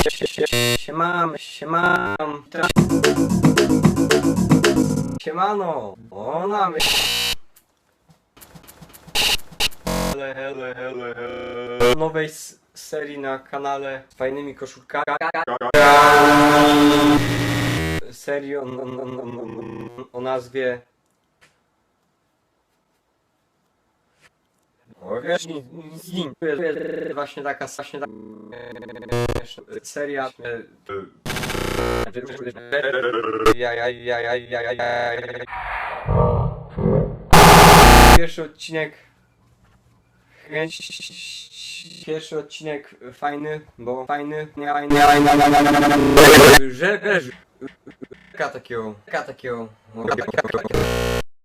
Siemam, siemam. Siemano. Ona my... Hele, hele, hele, hele. Nowej serii na kanale z fajnymi koszulkami. Serii o, o, o, o, nazwie... Właśnie taka, właśnie taka e, seria. e. Pierwszy odcinek. Pierwszy odcinek fajny, bo fajny. Nie, fajny, fajny. Że, że. Ka takiego, ka takiego.